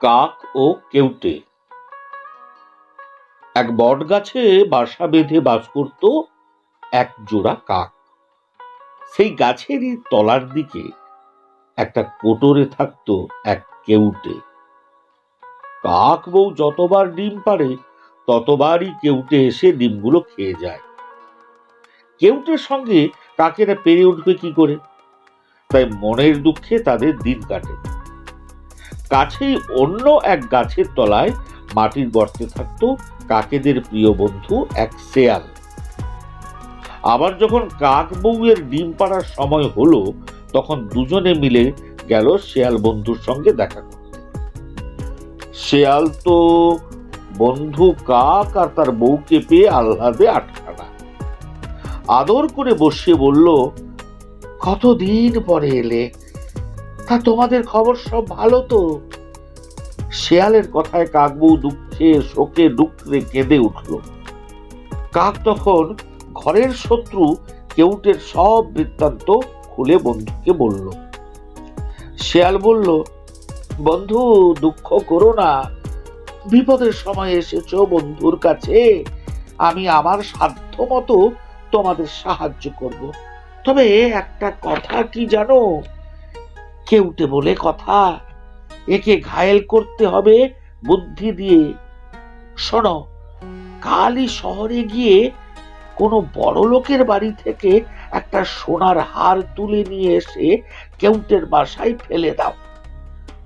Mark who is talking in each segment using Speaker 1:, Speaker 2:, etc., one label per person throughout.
Speaker 1: কাক ও কেউটে। এক বট গাছে বাসা বেঁধে বাস করত এক জোড়া কাক। সেই গাছেরই তলার দিকে একটা কোটরে থাকতো এক কেউটে। কাক বউ যতবার ডিম পারে ততবারই কেউটে এসে ডিমগুলো খেয়ে যায়। কেউটের সঙ্গে কাকেরা পেরে উঠবে কি করে? তাই মনের দুঃখে তাদের দিন কাটে। কাছেই অন্য এক গাছের তলায় মাটির গর্তে থাকতো কাকেদের প্রিয় বন্ধু এক শেয়াল। আবার যখন কাক বউয়ের ডিম পাড়ার সময় হলো, তখন দুজনে মিলে গেল শেয়াল বন্ধুর সঙ্গে দেখা করতে। শেয়াল তো বন্ধু কাক আর তার বউকে পেয়ে আহ্লাদে আটখানা। আদর করে বসিয়ে বলল, কতদিন পরে এলে? তা তোমাদের খবর সব ভালো তো? শেয়ালের কথায় কাকবউ দুঃখে, শোকে ডুকরে কেঁদে উঠল। কাক তখন ঘরের শত্রু কেউটের সব বৃত্তান্ত খুলে বন্ধুকে বলল। শেয়াল বলল, বন্ধু, দুঃখ করো না। বিপদের সময় এসেছ বন্ধুর কাছে। আমি আমার সাধ্য মতো তোমাদের সাহায্য করব। তবে একটা কথা কি জানো? কেউটে বলে, কথা একে ঘায়েল করতে হবে বুদ্ধি দিয়ে। শোনো, কালই শহরে গিয়ে কোনো বড় লোকের বাড়ি থেকে একটা সোনার হার তুলে নিয়ে এসে কেউটের বাসায় ফেলে দাও।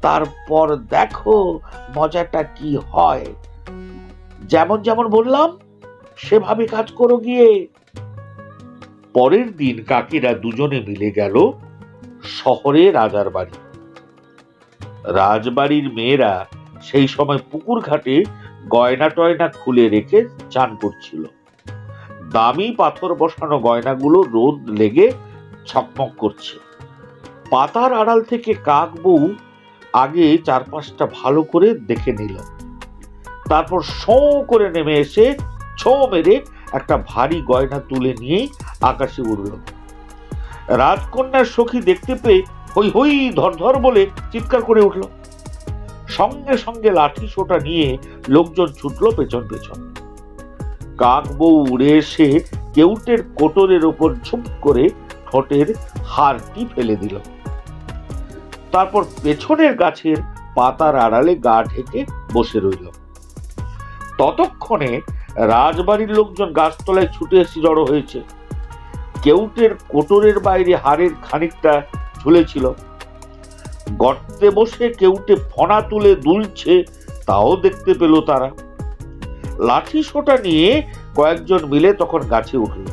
Speaker 1: তারপর দেখো মজাটা কি হয়। যেমন যেমন বললাম, সেভাবে কাজ করো গিয়ে। পরের দিন কাকিরা দুজনে মিলে গেল শহরে রাজার বাড়ি। রাজবাড়ির মেয়েরা সেই সময় পুকুর ঘাটে গয়না টয়না খুলে রেখে চান করছিল। দামি পাথর বসানো গয়নাগুলো রোদ লেগে ছকমক করছে। পাতার আড়াল থেকে কাক বউ আগে চার পাঁচটা ভালো করে দেখে নিল। তারপর শো করে নেমে এসে ছো মেরে একটা ভারী গয়না তুলে নিয়েই আকাশে উড়ল। রাজকন্যার সখী দেখতে পেয়ে হই হই ধর ধর বলে চিৎকার করে উঠল। সঙ্গে সঙ্গে লাঠি সোটা নিয়ে লোকজন ছুটলো পেছন পেছন। কাক বউ উড়ে এসে কেউটের কোটরের ওপর ঝুপ করে ঠোঁটের হারটি ফেলে দিল। তারপর পেছনের গাছের পাতার আড়ালে গা ঢেকে বসে রইল। ততক্ষণে রাজবাড়ির লোকজন গাছতলায় ছুটে এসে জড়ো হয়েছে। কেউটের কোটরের বাইরে হাড়ের খানিকটা ঝুলেছিল। গর্তে বসে কেউটে ফনা তুলে দুলছে, তাও দেখতে পেল তারা। লাঠি সোটা নিয়ে কয়েকজন মিলে তখন গাছে উঠল।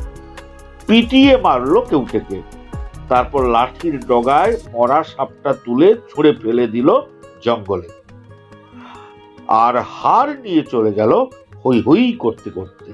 Speaker 1: পিটিয়ে মারলো কেউটেকে। তারপর লাঠির ডগায় মরা সাপটা তুলে ছুঁড়ে ফেলে দিল জঙ্গলে। আর হার নিয়ে চলে গেল হই হই করতে করতে।